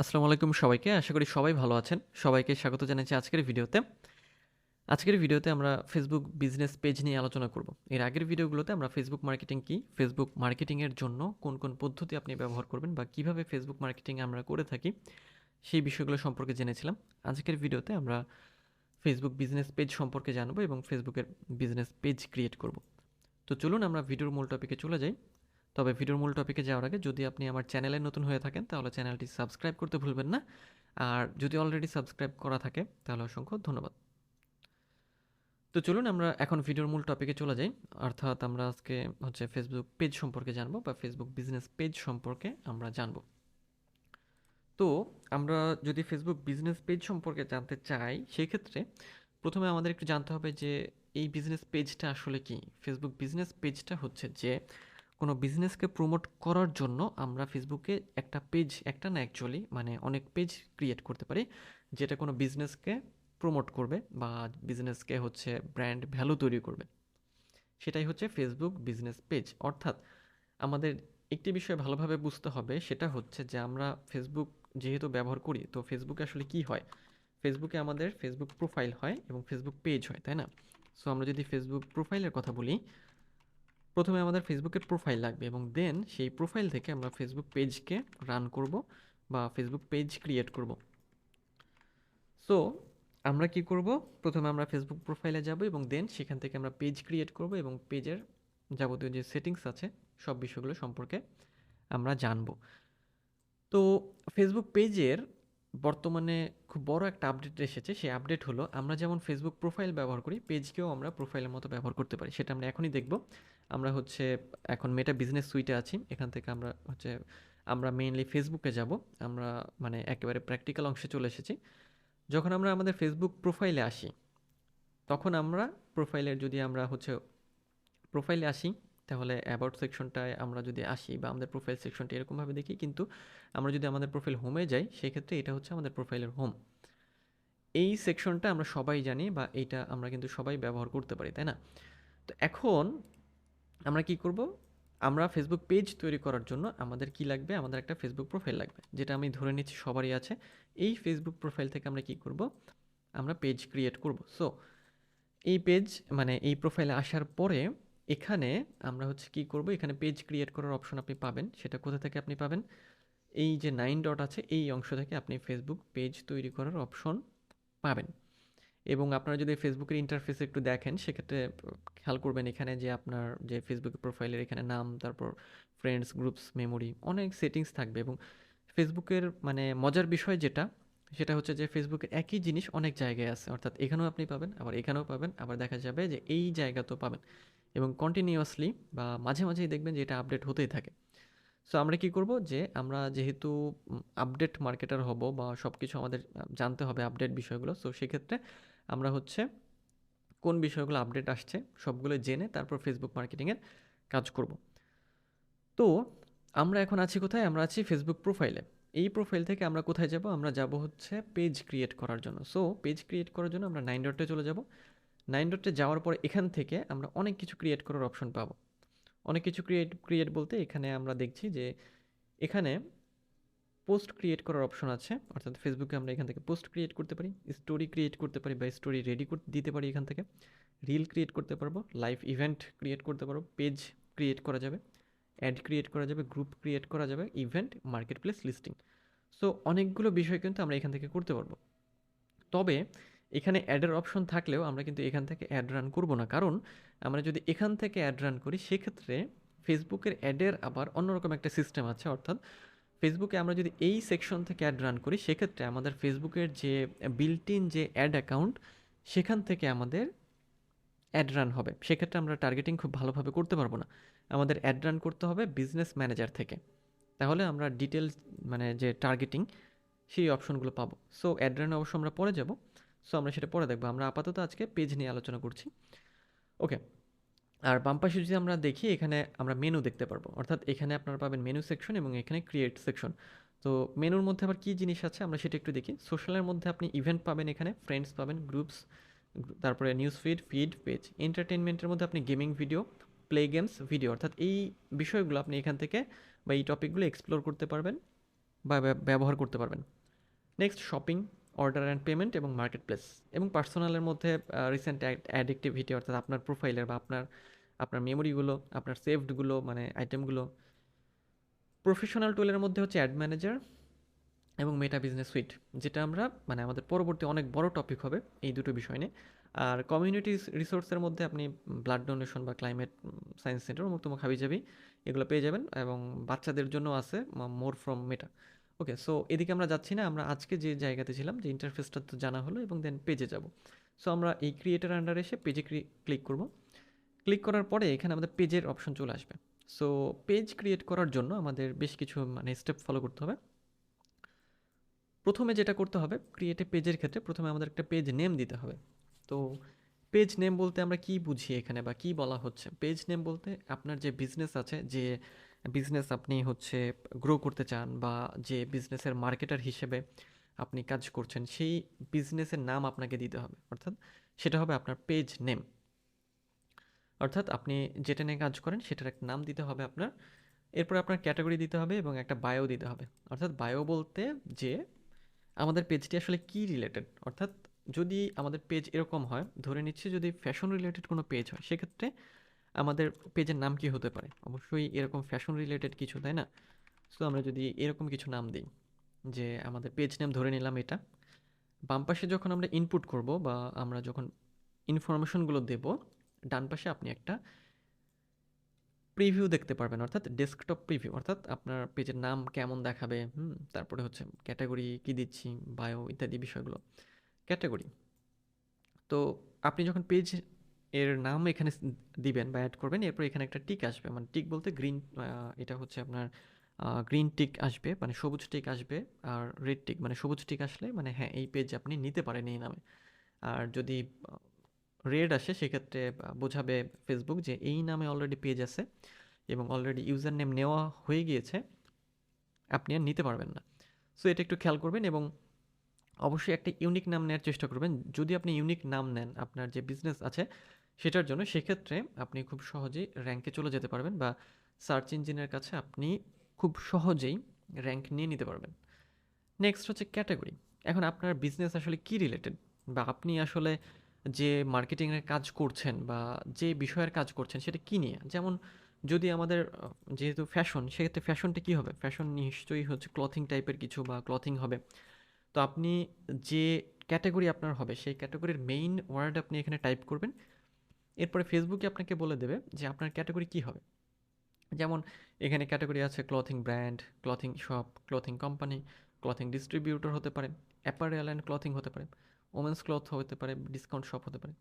আসসালামু আলাইকুম সবাইকে, আশা করি সবাই ভালো আছেন। সবাইকে স্বাগত জানাচ্ছি আজকের ভিডিওতে। আজকের ভিডিওতে আমরা ফেসবুক বিজনেস পেজ নিয়ে আলোচনা করব। এর আগের ভিডিওগুলোতে আমরা ফেসবুক মার্কেটিং কি ফেসবুক মার্কেটিংয়ের জন্য কোন কোন পদ্ধতি আপনি ব্যবহার করবেন বা কীভাবে ফেসবুক মার্কেটিং আমরা করে থাকি, সেই বিষয়গুলো সম্পর্কে জেনেছিলাম। আজকের ভিডিওতে আমরা ফেসবুক বিজনেস পেজ সম্পর্কে জানব এবং ফেসবুকের বিজনেস পেজ ক্রিয়েট করব। তো চলুন আমরা ভিডিওর মূল টপিকে চলে যাই। তবে ভিডিওর মূল টপিকে যাওয়ার আগে যদি আপনি আমার চ্যানেলে নতুন হয়ে থাকেন, তাহলে চ্যানেলটি সাবস্ক্রাইব করতে ভুলবেন না। আর যদি অলরেডি সাবস্ক্রাইব করা থাকে, তাহলে অসংখ্য ধন্যবাদ। তো চলুন আমরা এখন ভিডিওর মূল টপিকে চলে যাই। অর্থাৎ আমরা আজকে হচ্ছে ফেসবুক পেজ সম্পর্কে জানব বা ফেসবুক বিজনেস পেজ সম্পর্কে আমরা জানব। তো আমরা যদি ফেসবুক বিজনেস পেজ সম্পর্কে জানতে চাই সেক্ষেত্রে প্রথমে আমাদের একটু জানতে হবে যে এই বিজনেস পেজটা আসলে কি? ফেসবুক বিজনেস পেজটা হচ্ছে যে কোনো বিজনেসকে প্রমোট করার জন্য আমরা ফেসবুকে একটা পেজ একটা না অ্যাকচুয়ালি মানে অনেক পেজ ক্রিয়েট করতে পারি, যেটা কোনো বিজনেসকে প্রমোট করবে বা বিজনেসকে হচ্ছে ব্র্যান্ড ভ্যালু তৈরি করবে। সেটাই হচ্ছে ফেসবুক বিজনেস পেজ অর্থাৎ আমাদের একটি বিষয় ভালোভাবে বুঝতে হবে, সেটা হচ্ছে যে আমরা ফেসবুক যেহেতু ব্যবহার করি, তো ফেসবুকে আসলে কি হয়? ফেসবুকে আমাদের ফেসবুক প্রোফাইল হয় এবং ফেসবুক পেজ হয়, তাই না? সো আমরা যদি ফেসবুক প্রোফাইলের কথা বলি প্রথমে আমাদের ফেসবুকের প্রোফাইল লাগবে এবং দেন সেই প্রোফাইল থেকে আমরা ফেসবুক পেজকে রান করব বা ফেসবুক পেজ ক্রিয়েট করব। সো আমরা কি করব? প্রথমে আমরা ফেসবুক প্রোফাইলে যাব এবং দেন সেখান থেকে আমরা পেজ ক্রিয়েট করব এবং পেজের যাবতীয় যে সেটিংস আছে, সব বিষয়গুলো সম্পর্কে আমরা জানব। তো ফেসবুক পেজের বর্তমানে খুব বড় একটা আপডেট এসেছে, সেই আপডেট হলো আমরা যেমন ফেসবুক প্রোফাইল ব্যবহার করি পেজকেও আমরা প্রোফাইলের মতো ব্যবহার করতে পারি, সেটা আমরা এখনই দেখব। আমরা হচ্ছে এখন মেটা বিজনেস সুইটে আছি। এখান থেকে আমরা হচ্ছে, আমরা মেইনলি ফেসবুকে যাব। আমরা মানে একেবারে প্র্যাকটিক্যাল অংশে চলে এসেছি। যখন আমরা আমাদের ফেসবুক প্রোফাইলে আসি, তখন আমরা প্রোফাইলের যদি আমরা হচ্ছে প্রোফাইলে আসি, তাহলে অ্যাবাউট সেকশনটায় আমরা যদি আসি বা আমাদের প্রোফাইল সেকশনটা এরকমভাবে দেখি, কিন্তু আমরা যদি আমাদের প্রোফাইল হোমে যাই, সেক্ষেত্রে এটা হচ্ছে আমাদের প্রোফাইলের হোম এই সেকশনটা আমরা সবাই জানি বা এইটা আমরা কিন্তু সবাই ব্যবহার করতে পারি, তাই না? তো এখন আমরা কি করব? আমরা ফেসবুক পেজ তৈরি করার জন্য আমাদের কি লাগবে? আমাদের একটা ফেসবুক প্রোফাইল লাগবে, যেটা আমি ধরে নিচ্ছি সবারই আছে। এই ফেসবুক প্রোফাইল থেকে আমরা কি করব? আমরা পেজ ক্রিয়েট করব। সো এই পেজ মানে এই প্রোফাইলে আসার পরে এখানে আমরা হচ্ছে কি করব? এখানে পেজ ক্রিয়েট করার অপশন আপনি পাবেন। সেটা কোথা থেকে আপনি পাবেন? এই যে নাইন ডট আছে, এই অংশ থেকে আপনি ফেসবুক পেজ তৈরি করার অপশন পাবেন। এবং আপনারা যদি ফেসবুকের ইন্টারফেস একটু দেখেন, সেক্ষেত্রে খেয়াল করবেন এখানে যে আপনার যে ফেসবুক প্রোফাইলের এখানে নাম, তারপর ফ্রেন্ডস গ্রুপস মেমোরি অনেক সেটিংস থাকবে এবং ফেসবুকের মানে মজার বিষয় যেটা, সেটা হচ্ছে যে ফেসবুকের একই জিনিস অনেক জায়গায় আছে। অর্থাৎ এখানেও আপনি পাবেন, আবার এখানেও পাবেন, আবার দেখা যাবে যে এই জায়গাতেও পাবেন। এবং কন্টিনিউয়াসলি বা মাঝে মাঝেই দেখবেন যে এটা আপডেট হতেই থাকে। সো আমরা কি করব যে আমরা যেহেতু আপডেট মার্কেটার হব বা সব কিছু আমাদের জানতে হবে আপডেট বিষয়গুলো সো সেক্ষেত্রে আমরা হচ্ছে কোন বিষয়গুলো আপডেট আসছে সবগুলো জেনে তারপর ফেসবুক মার্কেটিংয়ের কাজ করব। তো আমরা এখন আছি কোথায়? আমরা আছি ফেসবুক প্রোফাইলে এই প্রোফাইল থেকে আমরা কোথায় যাব? আমরা যাব হচ্ছে পেজ ক্রিয়েট করার জন্য। সো পেজ ক্রিয়েট করার জন্য আমরা নাইন ডটে চলে যাব। নাইন ডটে যাওয়ার পর এখান থেকে আমরা অনেক কিছু ক্রিয়েট করার অপশন পাবো। অনেক কিছু ক্রিয়েট ক্রিয়েট বলতে এখানে আমরা দেখছি যে এখানে পোস্ট ক্রিয়েট করার অপশন আছে। অর্থাৎ ফেসবুকে আমরা এখান থেকে পোস্ট ক্রিয়েট করতে পারি স্টোরি ক্রিয়েট করতে পারি বা স্টোরি রেডি দিতে পারি এখান থেকে। রিল ক্রিয়েট করতে পারব লাইভ ইভেন্ট ক্রিয়েট করতে পারব পেজ ক্রিয়েট করা যাবে অ্যাড ক্রিয়েট করা যাবে গ্রুপ ক্রিয়েট করা যাবে event market place listing so অনেকগুলো বিষয় কিন্তু আমরা এখান থেকে করতে পারব। তবে এখানে অ্যাডের অপশন থাকলেও আমরা কিন্তু এখান থেকে অ্যাড রান করব না। কারণ আমরা যদি এখান থেকে অ্যাড রান করি, সেক্ষেত্রে ফেসবুকের অ্যাডের আবার অন্যরকম একটা সিস্টেম আছে। অর্থাৎ ফেসবুকে আমরা যদি এই সেকশন থেকে অ্যাড রান করি, সেক্ষেত্রে আমাদের ফেসবুকের যে বিল্ট ইন যে অ্যাড অ্যাকাউন্ট সেখান থেকে আমাদের অ্যাড রান হবে। সেক্ষেত্রে আমরা টার্গেটিং খুব ভালোভাবে করতে পারব না। আমাদের অ্যাড রান করতে হবে বিজনেস ম্যানেজার থেকে। তাহলে আমরা ডিটেলস মানে যে টার্গেটিং সেই অপশনগুলো পাবো। সো অ্যাড রান অবশ্য আমরা পরে যাব। সো আমরা সেটা পরে দেখব। আমরা আপাতত আজকে পেজ নিয়ে আলোচনা করছি। ওকে আর বাম পাশে যদি আমরা দেখি, এখানে আমরা মেনু দেখতে পারব। অর্থাৎ এখানে আপনারা পাবেন মেনু সেকশন এবং এখানে ক্রিয়েট সেকশন তো মেনুর মধ্যে আবার কী জিনিস আছে? আমরা সেটা একটু দেখি। সোশ্যালের মধ্যে আপনি ইভেন্ট পাবেন এখানে ফ্রেন্ডস পাবেন গ্রুপস তারপরে নিউজ ফিড ফিড পেজ এন্টারটেনমেন্টের মধ্যে আপনি gaming video play games video অর্থাৎ এই বিষয়গুলো আপনি এখান থেকে বা এই টপিকগুলো এক্সপ্লোর করতে পারবেন বা ব্যবহার করতে পারবেন। Next shopping order and payment এবং মার্কেট প্লেস এবং পার্সোনালের মধ্যে রিসেন্ট অ্যাড অ্যাডিক্টিভিটি অর্থাৎ আপনার প্রোফাইলের বা আপনার আপনার মেমোরিগুলো আপনার সেভডগুলো মানে আইটেমগুলো প্রফেশনাল টুলের মধ্যে হচ্ছে অ্যাড ম্যানেজার এবং মেটা বিজনেস সুইট যেটা আমরা মানে আমাদের পরবর্তী অনেক বড় টপিক হবে এই দুটো বিষয় নিয়ে। আর কমিউনিটি রিসোর্সের মধ্যে আপনি ব্লাড ডোনেশন বা ক্লাইমেট সায়েন্স সেন্টার মুক্তমুখ হাবিজাবি এগুলো পেয়ে যাবেন এবং বাচ্চাদের জন্য আছে মোর ফ্রম মেটা ওকে সো এদিকে আমরা যাচ্ছি না, আমরা আজকে যে জায়গাতে ছিলাম, যে ইন্টারফেসটা তো জানা হলো এবং দেন পেজে যাব। সো আমরা এই ক্রিয়েটার আন্ডারে এসে পেজে ক্লিক করব। ক্লিক করার পরে এখানে আমাদের পেজের অপশন চলে আসবে। সো পেজ ক্রিয়েট করার জন্য আমাদের বেশ কিছু মানে স্টেপ ফলো করতে হবে। প্রথমে যেটা করতে হবে ক্রিয়েটে পেজের ক্ষেত্রে প্রথমে আমাদের একটা পেজ নেম দিতে হবে। তো পেজ নেম বলতে আমরা কি বুঝি এখানে বা কি বলা হচ্ছে? পেজ নেম বলতে আপনার যে বিজনেস আছে, যে বিজনেস আপনি হচ্ছে গ্রো করতে চান বা যে বিজনেসের মার্কেটার হিসেবে আপনি কাজ করছেন, সেই বিজনেসের নাম আপনাকে দিতে হবে। অর্থাৎ সেটা হবে আপনার পেজ নেম অর্থাৎ আপনি যেটা নিয়ে কাজ করেন, সেটার একটা নাম দিতে হবে আপনার, এরপর আপনার ক্যাটাগরি দিতে হবে এবং একটা বায়ো দিতে হবে। অর্থাৎ বায়ো বলতে যে আমাদের পেজটি আসলে কি রিলেটেড অর্থাৎ যদি আমাদের পেজ এরকম হয়, ধরে নিচ্ছি যদি ফ্যাশন রিলেটেড কোনো পেজ হয়, সেক্ষেত্রে আমাদের পেজের নাম কি হতে পারে? অবশ্যই এরকম ফ্যাশন রিলেটেড কিছু, তাই না? সো আমরা যদি এরকম কিছু নাম দিই, যে আমাদের পেজ নেম ধরে নিলাম এটা, বাম পাশে যখন আমরা ইনপুট করব বা আমরা যখন ইনফরমেশনগুলো দেব, ডান পাশে আপনি একটা প্রিভিউ দেখতে পারবেন, অর্থাৎ ডেস্কটপ প্রিভিউ অর্থাৎ আপনার পেজের নাম কেমন দেখাবে, হুম? তারপরে হচ্ছে ক্যাটাগরি কি দিচ্ছি বায়ো ইত্যাদি বিষয়গুলো ক্যাটাগরি তো আপনি যখন পেজ এর নাম এখানে দিবেন বা অ্যাড করবেন। এরপর এখানে একটা টিক আসবে। মানে টিক বলতে গ্রিন এটা হচ্ছে আপনার গ্রিন টিক আসবে মানে সবুজ টিক আসবে আর রেড টিক মানে সবুজ টিক আসলে মানে হ্যাঁ এই পেজ আপনি নিতে পারেন এই নামে। আর যদি রেড আসে সেক্ষেত্রে বোঝাবে ফেসবুক যে এই নামে অলরেডি পেজ আছে এবং অলরেডি ইউজার নেম নেওয়া হয়ে গিয়েছে, আপনি আর নিতে পারবেন না। সো এটা একটু খেয়াল করবেন এবং অবশ্যই একটা ইউনিক নাম নেওয়ার চেষ্টা করবেন। যদি আপনি ইউনিক নাম নেন, আপনার যে বিজনেস আছে সেটার জন্য সেক্ষেত্রে আপনি খুব সহজেই র্যাঙ্কে চলে যেতে পারবেন বা সার্চ ইঞ্জিনের কাছে আপনি খুব সহজেই র্যাঙ্ক নিয়ে নিতে পারবেন। নেক্সট হচ্ছে ক্যাটাগরি এখন আপনার বিজনেস আসলে কি রিলেটেড বা আপনি আসলে যে মার্কেটিংয়ের কাজ করছেন বা যে বিষয়ের কাজ করছেন সেটা কী নিয়ে? যেমন যদি আমাদের, যেহেতু ফ্যাশন সেক্ষেত্রে ফ্যাশনটা কী হবে? ফ্যাশন নিশ্চয়ই হচ্ছে ক্লথিং টাইপের কিছু বা ক্লথিং হবে। তো আপনি যে ক্যাটাগরি আপনার হবে, সেই ক্যাটাগরির মেইন ওয়ার্ড আপনি এখানে টাইপ করবেন। এরপরে ফেসবুকে আপনাকে বলে দেবে যে আপনার ক্যাটাগরি কী হবে। যেমন এখানে ক্যাটাগরি আছে clothing brand clothing shop clothing company clothing distributor হতে পারে অ্যাপারেল অ্যান্ড ক্লথিং হতে পারে ওমেন্স ক্লথ হতে পারে ডিসকাউন্ট শপ হতে পারে।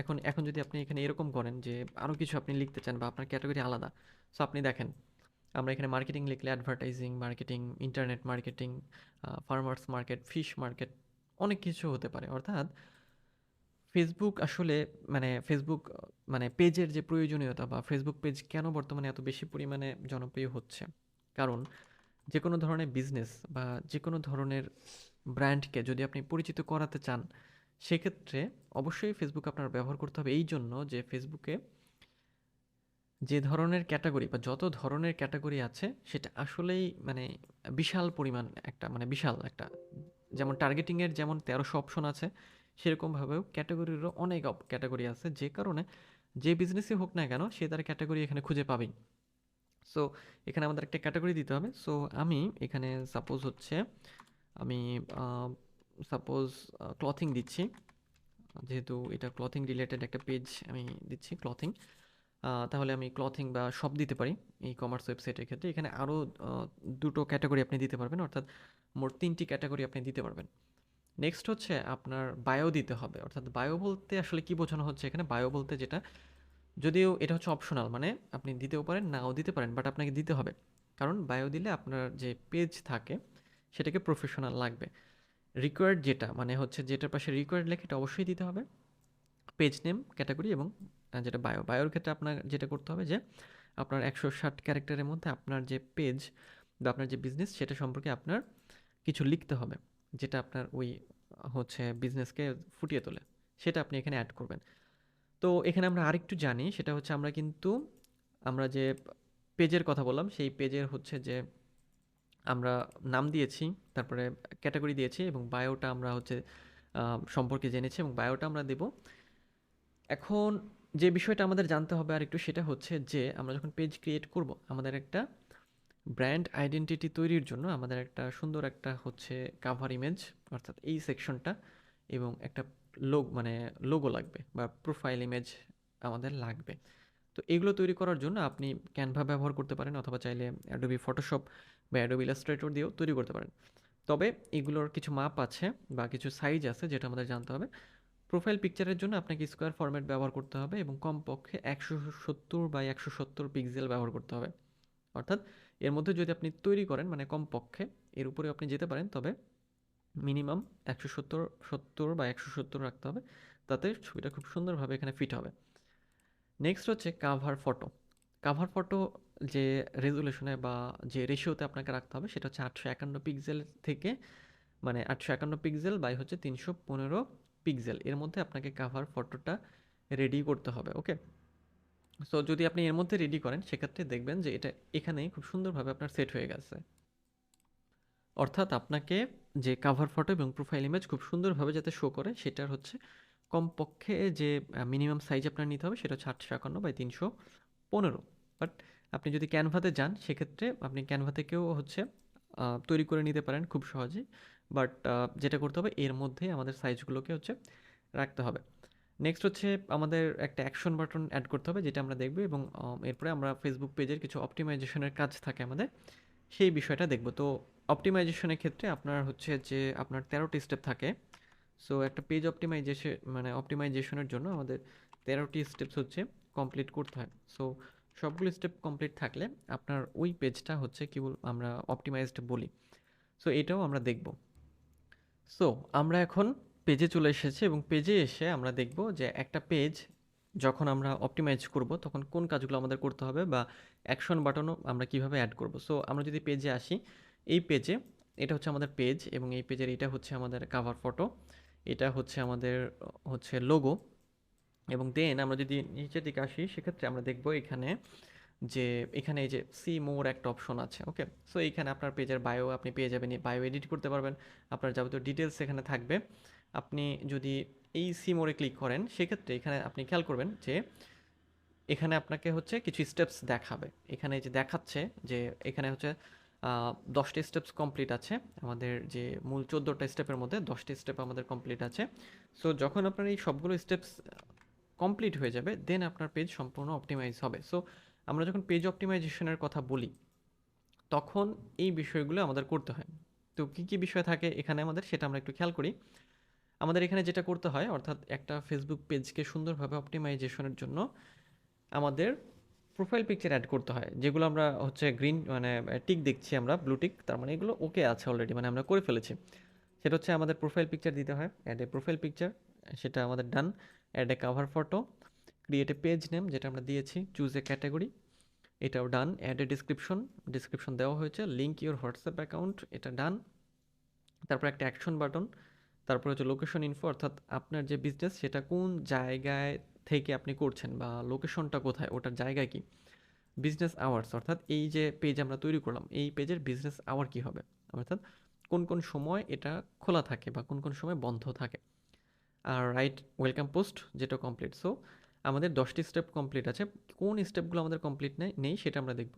এখন এখন যদি আপনি এখানে এরকম করেন যে আরও কিছু আপনি লিখতে চান বা আপনার ক্যাটাগরি আলাদা সো আপনি দেখেন, আমরা এখানে মার্কেটিং লিখলে advertising marketing internet marketing farmers market fish market অনেক কিছু হতে পারে, অর্থাৎ ফেসবুক আসলে মানে ফেসবুক মানে পেজের যে প্রয়োজনীয়তা বা ফেসবুক পেজ কেন বর্তমানে এত বেশি পরিমাণে জনপ্রিয় হচ্ছে? কারণ যে কোনো ধরনের বিজনেস বা যে কোনো ধরনের ব্র্যান্ডকে যদি আপনি পরিচিত করাতে চান, সেক্ষেত্রে অবশ্যই ফেসবুক আপনার ব্যবহার করতে হবে। এই জন্য যে ফেসবুকে যে ধরনের ক্যাটাগরি বা যত ধরনের ক্যাটাগরি আছে, সেটা আসলেই মানে বিশাল পরিমাণ একটা মানে বিশাল একটা, যেমন টার্গেটিংয়ের যেমন তেরোশো অপশন আছে সেরকমভাবেও ক্যাটাগরিরও অনেক ক্যাটাগরি আছে। যে কারণে যে বিজনেসই হোক না কেন, সে তার ক্যাটাগরি এখানে খুঁজে পাবেই। সো এখানে আমাদের একটা ক্যাটাগরি দিতে হবে। সো আমি এখানে সাপোজ হচ্ছে, আমি সাপোজ ক্লথিং দিচ্ছি। যেহেতু এটা ক্লথিং রিলেটেড একটা পেজ আমি দিচ্ছি ক্লথিং তাহলে আমি ক্লথিং বা শপ দিতে পারি ই কমার্স ওয়েবসাইটের ক্ষেত্রে। এখানে আরও দুটো ক্যাটাগরি আপনি দিতে পারবেন, অর্থাৎ মোট তিনটি ক্যাটাগরি আপনি দিতে পারবেন। নেক্সট হচ্ছে আপনার বায়ো দিতে হবে। অর্থাৎ বায়ো বলতে আসলে কি বোঝানো হচ্ছে? এখানে বায়ো বলতে যেটা, যদিও এটা হচ্ছে অপশনাল মানে আপনি দিতেও পারেন, নাও দিতে পারেন বাট আপনাকে দিতে হবে। কারণ বায়ো দিলে আপনার যে পেজ থাকে, সেটাকে প্রফেশনাল লাগবে। রিকোয়ার্ড যেটা মানে হচ্ছে যেটার পাশে রিকোয়ার্ড লেখে এটা অবশ্যই দিতে হবে। পেজ নেম ক্যাটাগরি এবং যেটা বায়ো বায়োর ক্ষেত্রে আপনার যেটা করতে হবে যে, আপনার একশো ষাট ক্যারেক্টারের মধ্যে আপনার যে পেজ বা আপনার যে বিজনেস সেটা সম্পর্কে আপনার কিছু লিখতে হবে। যেটা আপনার ওই, হচ্ছে বিজনেসকে ফুটিয়ে তোলে, সেটা আপনি এখানে অ্যাড করবেন। তো এখানে আমরা আরেকটু জানি, সেটা হচ্ছে আমরা কিন্তু, আমরা যে পেজের কথা বললাম, সেই পেজের হচ্ছে যে আমরা নাম দিয়েছি, তারপরে ক্যাটাগরি দিয়েছি এবং বায়োটা আমরা হচ্ছে সম্পর্কে জেনেছি এবং বায়োটা আমরা দেব। এখন যে বিষয়টা আমাদের জানতে হবে আর একটু সেটা হচ্ছে যে আমরা যখন পেজ ক্রিয়েট করব, আমাদের একটা ব্র্যান্ড আইডেন্টিটি তৈরির জন্য আমাদের একটা সুন্দর একটা হচ্ছে কাভার ইমেজ অর্থাৎ এই সেকশনটা এবং একটা লোগ মানে লোগো লাগবে বা প্রোফাইল ইমেজ আমাদের লাগবে। তো এগুলো তৈরি করার জন্য আপনি ক্যানভা ব্যবহার করতে পারেন অথবা চাইলে অ্যাডোবি ফটোশপ বা অ্যাডোবি ইলাস্ট্রেটর দিয়েও তৈরি করতে পারেন। তবে এগুলোর কিছু মাপ আছে বা কিছু সাইজ আছে যেটা আমাদের জানতে হবে। প্রোফাইল পিকচারের জন্য আপনাকে স্কোয়ার ফরম্যাট ব্যবহার করতে হবে এবং কমপক্ষে একশো সত্তর বা একশো সত্তর পিক্সেল ব্যবহার করতে হবে। অর্থাৎ এর মধ্যে যদি আপনি তৈরি করেন মানে কমপক্ষে এর উপরে আপনি যেতে পারেন, তবে মিনিমাম একশো সত্তর সত্তর বা একশো সত্তর রাখতে হবে। তাতে ছবিটা খুব সুন্দরভাবে এখানে ফিট হবে। নেক্সট হচ্ছে কাভার ফটো কাভার ফটো যে রেজুলেশনে বা যে রেশিওতে আপনাকে রাখতে হবে, সেটা হচ্ছে আটশো একান্ন পিক্সেল থেকে মানে আটশো একান্ন পিক্সেল বাই হচ্ছে তিনশো পনেরো পিক্সেল এর মধ্যে আপনাকে কাভার ফটোটা রেডি করতে হবে ওকে সো যদি আপনি এর মধ্যে রেডি করেন, সেক্ষেত্রে দেখবেন যে এটা এখানেই খুব সুন্দরভাবে আপনার সেট হয়ে গেছে। অর্থাৎ আপনাকে যে কাভার ফটো এবং প্রোফাইল ইমেজ খুব সুন্দরভাবে যাতে শো করে, সেটার হচ্ছে কমপক্ষে যে মিনিমাম সাইজ আপনার নিতে হবে, সেটা হচ্ছে আটশো একান্ন বাই তিনশো পনেরো। বাট আপনি যদি ক্যানভাতে যান, সেক্ষেত্রে আপনি ক্যানভা থেকেও হচ্ছে তৈরি করে নিতে পারেন খুব সহজেই। বাট যেটা করতে হবে, এর মধ্যে আমাদের সাইজগুলোকে হচ্ছে রাখতে হবে। নেক্সট হচ্ছে আমাদের একটা অ্যাকশন বাটন অ্যাড করতে হবে, যেটা আমরা দেখব এবং এরপরে আমরা ফেসবুক পেজের কিছু অপটিমাইজেশনের কাজ থাকে আমাদের। সেই বিষয়টা দেখব। তো অপটিমাইজেশনের ক্ষেত্রে আপনার হচ্ছে যে আপনার তেরোটি স্টেপ থাকে। সো একটা পেজ অপটিমাইজেশন মানে অপটিমাইজেশনের জন্য আমাদের তেরোটি স্টেপস হচ্ছে কমপ্লিট করতে হয়। সো সবগুলো স্টেপ কমপ্লিট থাকলে আপনার ওই পেজটা হচ্ছে কি বল, আমরা অপটিমাইজড বলি। সো এটাও আমরা দেখব। সো আমরা এখন পেজে চলে এসেছি এবং পেজে এসে আমরা দেখব যে একটা পেজ যখন আমরা অপটিমাইজ করব, তখন কোন কাজগুলো আমাদের করতে হবে বা অ্যাকশন বাটনও আমরা কীভাবে অ্যাড করব। সো আমরা যদি পেজে আসি, এই পেজে এটা হচ্ছে আমাদের পেজ এবং এই পেজের এটা হচ্ছে আমাদের কাভার ফটো এটা হচ্ছে আমাদের, হচ্ছে লোগো এবং দেন আমরা যদি নিচের দিকে আসি, সেক্ষেত্রে আমরা দেখব এখানে যে, এখানে এই যে সি মোর একটা অপশন আছে ওকে সো এইখানে আপনার পেজের বায়ো আপনি পেয়ে যাবেন বায়ো এডিট করতে পারবেন, আপনার যাবতীয় ডিটেলস এখানে থাকবে। আপনি যদি এই সি মোড়ে ক্লিক করেন, সেক্ষেত্রে এখানে আপনি খেয়াল করবেন যে এখানে আপনাকে হচ্ছে কিছু স্টেপস দেখাবে। এখানে যে দেখাচ্ছে যে এখানে হচ্ছে দশটি স্টেপস কমপ্লিট আছে। আমাদের যে মূল চোদ্দোটা স্টেপের মধ্যে দশটি স্টেপ আমাদের কমপ্লিট আছে। সো যখন আপনার এই সবগুলো স্টেপস কমপ্লিট হয়ে যাবে দেন আপনার পেজ সম্পূর্ণ অপটিমাইজ হবে। সো আমরা যখন পেজ অপটিমাইজেশনের কথা বলি, তখন এই বিষয়গুলো আমাদের করতে হয়। তো কী কী বিষয় থাকে এখানে আমাদের, সেটা আমরা একটু খেয়াল করি। আমাদের এখানে যেটা করতে হয়, অর্থাৎ একটা ফেসবুক পেজকে সুন্দরভাবে অপটিমাইজেশনের জন্য আমাদের প্রোফাইল পিকচার অ্যাড করতে হয়, যেগুলো আমরা হচ্ছে গ্রিন মানে টিক দেখছি আমরা ব্লু টিক তার মানে এগুলো ওকে আছে অলরেডি মানে আমরা করে ফেলেছি। সেটা হচ্ছে আমাদের প্রোফাইল পিকচার দিতে হয় অ্যাড এ প্রোফাইল পিকচার সেটা আমাদের done add a cover photo create a page name যেটা আমরা দিয়েছি চুজ এ ক্যাটাগরি এটাও done add a description description দেওয়া হয়েছে লিঙ্ক ইউর হোয়াটসঅ্যাপ অ্যাকাউন্ট এটা ডান তারপর একটা অ্যাকশন বাটন তারপর হচ্ছে লোকেশন ইনফো অর্থাৎ আপনার যে বিজনেস সেটা কোন জায়গায় থেকে আপনি করছেন বা লোকেশনটা কোথায়, ওটার জায়গায় কি? বিজনেস আওয়ার্স অর্থাৎ এই যে পেজ আমরা তৈরি করলাম, এই পেজের বিজনেস আওয়ার কি হবে? অর্থাৎ কোন কোন সময় এটা খোলা থাকে বা কোন কোন সময় বন্ধ থাকে। আর রাইট ওয়েলকাম পোস্ট যেটা কমপ্লিট সো আমাদের দশটি স্টেপ কমপ্লিট আছে। কোন স্টেপগুলো আমাদের কমপ্লিট নেই নেই সেটা আমরা দেখব।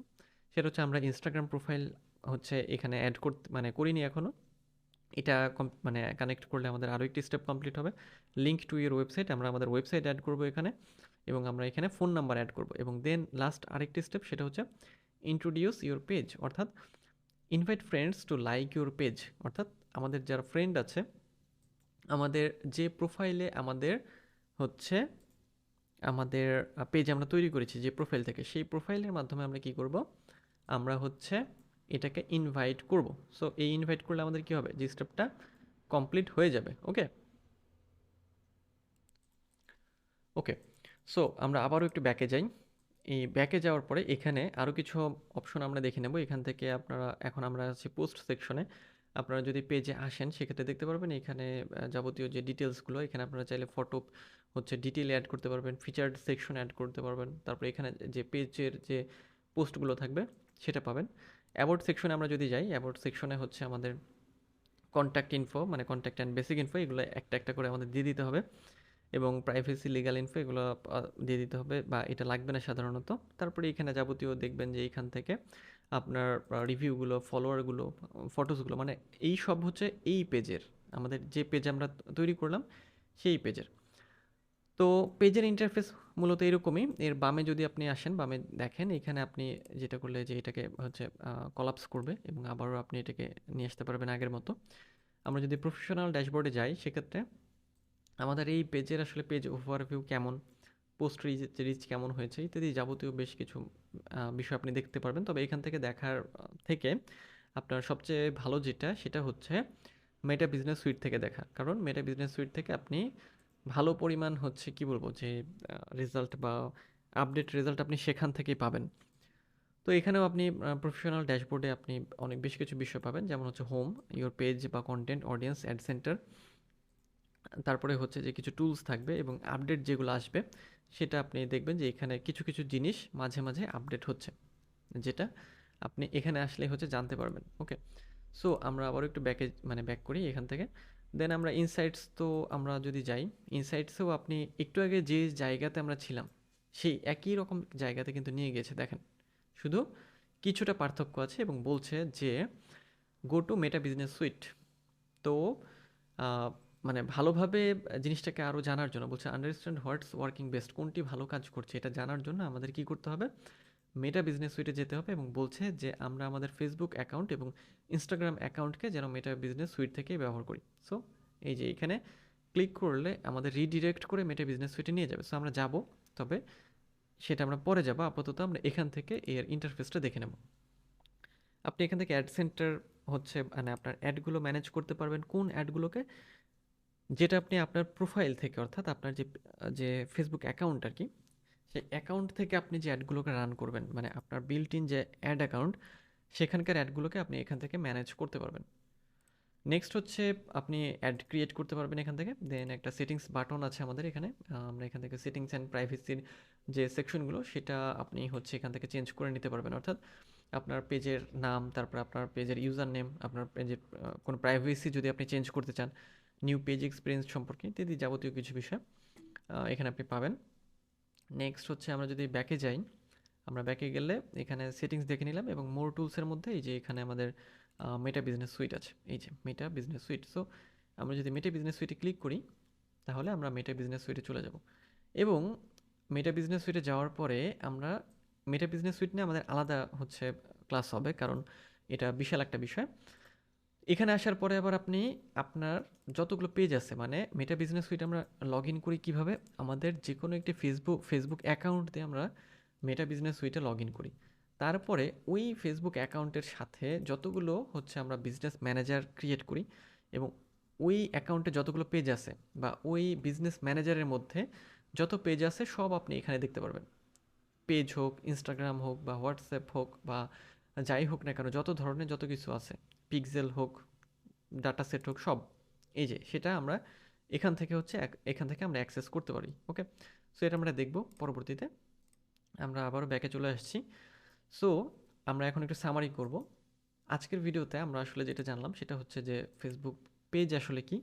সেটা হচ্ছে আমরা ইনস্টাগ্রাম প্রোফাইল হচ্ছে এখানে অ্যাড করতে মানে করিনি এখনও এটা মানে কানেক্ট করলে আমাদের আরও একটি স্টেপ কমপ্লিট হবে। লিঙ্ক টু ইউর ওয়েবসাইট আমরা আমাদের ওয়েবসাইট অ্যাড করব এখানে এবং আমরা এখানে ফোন নাম্বার অ্যাড করব এবং দেন লাস্ট আরেকটি স্টেপ সেটা হচ্ছে ইন্ট্রোডিউস ইউর পেজ অর্থাৎ invite friends to like your page অর্থাৎ আমাদের যারা ফ্রেন্ড আছে, আমাদের যে প্রোফাইলে আমাদের হচ্ছে আমাদের পেজ আমরা তৈরি করেছি, যে প্রোফাইল থেকে, সেই প্রোফাইলের মাধ্যমে আমরা কি করব? আমরা হচ্ছে এটাকে ইনভাইট করব। সো এই ইনভাইট করলে আমাদের কি হবে? যে স্টেপটা কমপ্লিট হয়ে যাবে ওকে ওকে সো আমরা আবারও একটু ব্যাকে যাই। এই ব্যাকে যাওয়ার পরে এখানে আরও কিছু অপশন আমরা দেখে নেব। এখান থেকে আপনারা, এখন আমরা আছি পোস্ট সেকশনে আপনারা যদি পেজে আসেন, সেক্ষেত্রে দেখতে পারবেন এখানে যাবতীয় যে ডিটেলসগুলো এখানে আপনারা চাইলে ফটো হচ্ছে ডিটেল অ্যাড করতে পারবেন ফিচার্ড সেকশন অ্যাড করতে পারবেন। তারপরে এখানে যে পেজের যে পোস্টগুলো থাকবে, সেটা পাবেন। অ্যাবোর্ড সেকশনে আমরা যদি যাই অ্যাবোর্ড সেকশনে হচ্ছে আমাদের কন্ট্যাক্ট ইনফো মানে কন্ট্যাক্ট অ্যান্ড বেসিক ইনফো এগুলো একটা একটা করে আমাদের দিয়ে দিতে হবে। এবং প্রাইভেসি লিগাল ইনফো এগুলো দিয়ে দিতে হবে বা এটা লাগবে না সাধারণত। তারপরে এখানে যাবতীয় দেখবেন যে এইখান থেকে আপনার রিভিউগুলো ফলোয়ারগুলো ফটোসগুলো মানে এই সব হচ্ছে এই পেজের আমাদের যে পেজ আমরা তৈরি করলাম, সেই পেজের তো পেজের ইন্টারফেস মূলত এরকমই। এর বামে যদি আপনি আসেন, বামে দেখেন, এখানে আপনি যেটা করলে যে এটাকে হচ্ছে কলাপস করবে এবং আবারও আপনি এটাকে নিয়ে আসতে পারবেন আগের মতো। আমরা যদি প্রফেশনাল ড্যাশবোর্ডে যাই, সেক্ষেত্রে আমাদের এই পেজের আসলে পেজ ওভারভিউ কেমন পোস্ট রিচ রিচ কেমন হয়েছে ইত্যাদি যাবতীয় বেশ কিছু বিষয় আপনি দেখতে পারবেন। তবে এখান থেকে দেখার থেকে আপনার সবচেয়ে ভালো যেটা, সেটা হচ্ছে মেটা বিজনেস সুইট থেকে দেখা। কারণ মেটা বিজনেস সুইট থেকে আপনি ভালো পরিমাণ হচ্ছে কি বলব যে রেজাল্ট বা আপডেট রেজাল্ট আপনি সেখান থেকেই পাবেন। তো এখানেও আপনি প্রফেশনাল ড্যাশবোর্ডে আপনি অনেক বেশ কিছু বিষয় পাবেন। যেমন হচ্ছে হোম ইওর পেজ বা কন্টেন্ট অডিয়েন্স অ্যাড সেন্টার তারপরে হচ্ছে যে কিছু টুলস থাকবে এবং আপডেট যেগুলো আসবে, সেটা আপনি দেখবেন যে এখানে কিছু কিছু জিনিস মাঝে মাঝে আপডেট হচ্ছে, যেটা আপনি এখানে আসলে হচ্ছে জানতে পারবেন। ওকে সো আমরা আবারও একটু ব্যাকে মানে ব্যাক করি এখান থেকে। দেন আমরা ইনসাইটস তো আমরা যদি যাই ইনসাইটসেও আপনি একটু আগে যে জায়গাতে আমরা ছিলাম, সেই একই রকম জায়গাতে কিন্তু নিয়ে গেছে দেখেন। শুধু কিছুটা পার্থক্য আছে এবং বলছে যে go to Meta business suite তো মানে ভালোভাবে জিনিসটাকে আরও জানার জন্য বলছে আন্ডারস্ট্যান্ড হোয়াটস ওয়ার্কিং বেস্ট কোনটি ভালো কাজ করছে, এটা জানার জন্য আমাদের কি করতে হবে? মেটা বিজনেস সুইটে যেতে হবে এবং বলছে যে, আমরা আমাদের ফেসবুক অ্যাকাউন্ট এবং ইনস্টাগ্রাম অ্যাকাউন্টকে যেন মেটা বিজনেস সুইট থেকেই ব্যবহার করি। সো এই যে এখানে ক্লিক করলে আমাদের রিডিরেক্ট করে মেটা বিজনেস সুইটে নিয়ে যাবে। সো আমরা যাব, তবে সেটা আমরা পরে যাব। আপাতত আমরা এখান থেকে এর ইন্টারফেসটা দেখে নেব। আপনি এখান থেকে অ্যাড সেন্টার হচ্ছে মানে আপনার অ্যাডগুলো ম্যানেজ করতে পারবেন। কোন অ্যাডগুলোকে যেটা আপনি আপনার প্রোফাইল থেকে, অর্থাৎ আপনার যে যে ফেসবুক অ্যাকাউন্ট আর কি সেই অ্যাকাউন্ট থেকে আপনি যে অ্যাডগুলোকে রান করবেন মানে আপনার বিল্ট ইন যে অ্যাড অ্যাকাউন্ট সেখানকার অ্যাডগুলোকে আপনি এখান থেকে ম্যানেজ করতে পারবেন। নেক্সট হচ্ছে আপনি অ্যাড ক্রিয়েট করতে পারবেন এখান থেকে। দেন একটা সেটিংস বাটন আছে আমাদের এখানে। আমরা এখান থেকে সেটিংস অ্যান্ড প্রাইভেসির যে সেকশনগুলো সেটা আপনি হচ্ছে এখান থেকে চেঞ্জ করে নিতে পারবেন। অর্থাৎ আপনার পেজের নাম, তারপর আপনার পেজের ইউজার নেম আপনার পেজের কোনো প্রাইভেসি যদি আপনি চেঞ্জ করতে চান নিউ পেজ এক্সপিরিয়েন্স সম্পর্কে ইত্যাদি যাবতীয় কিছু বিষয় এখানে আপনি পাবেন। নেক্সট হচ্ছে আমরা যদি ব্যাকে যাই, আমরা ব্যাকে গেলে এখানে সেটিংস দেখে নিলাম এবং মোর টুলসের মধ্যে এই যে এখানে আমাদের মেটা বিজনেস সুইট আছে। এই যে মেটা বিজনেস সুইট সো আমরা যদি মেটা বিজনেস সুইটে ক্লিক করি, তাহলে আমরা মেটা বিজনেস সুইটে চলে যাব। এবং মেটা বিজনেস সুইটে যাওয়ার পরে আমরা মেটা বিজনেস সুইট নিয়ে আমাদের আলাদা হচ্ছে ক্লাস হবে, কারণ এটা বিশাল একটা বিষয়। এখানে আসার পরে আবার আপনি আপনার যতগুলো পেজ আছে মানে মেটা বিজনেস সুইট আমরা লগ ইন করি কীভাবে? আমাদের যে কোনো একটি ফেসবুক ফেসবুক অ্যাকাউন্ট দিয়ে আমরা মেটা বিজনেস সুইটে লগ ইন করি। তারপরে ওই ফেসবুক অ্যাকাউন্টের সাথে যতগুলো হচ্ছে আমরা বিজনেস ম্যানেজার ক্রিয়েট করি এবং ওই অ্যাকাউন্টে যতগুলো পেজ আছে বা ওই বিজনেস ম্যানেজারের মধ্যে যত পেজ আছে সব আপনি এখানে দেখতে পারবেন। পেজ হোক ইনস্টাগ্রাম হোক বা হোয়াটসঅ্যাপ হোক বা যাই হোক না কেন, যত ধরনের যত কিছু আছে। পিক্সেল হোক ডাটা সেট হোক, সব। এই যে, সেটা আমরা এখান থেকে হচ্ছে এখান থেকে আমরা অ্যাক্সেস করতে পারি ওকে সো এটা আমরা দেখব পরবর্তীতে। আমরা আবারও ব্যাকে চলে আসছি। সো আমরা এখন একটু সামারি করব। আজকের ভিডিওতে আমরা আসলে যেটা জানলাম, সেটা হচ্ছে যে ফেসবুক পেজ আসলে কি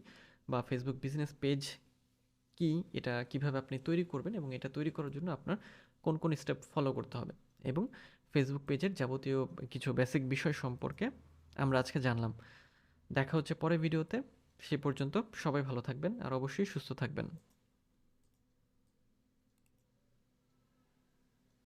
বা ফেসবুক বিজনেস পেজ কি, এটা কীভাবে আপনি তৈরি করবেন এবং এটা তৈরি করার জন্য আপনার কোন কোন স্টেপ ফলো করতে হবে। এবং ফেসবুক পেজের যাবতীয় কিছু বেসিক বিষয় সম্পর্কে আমরা আজকে জানলাম। দেখা হচ্ছে পরের ভিডিওতে। সে পর্যন্ত সবাই ভালো থাকবেন আর অবশ্যই সুস্থ থাকবেন।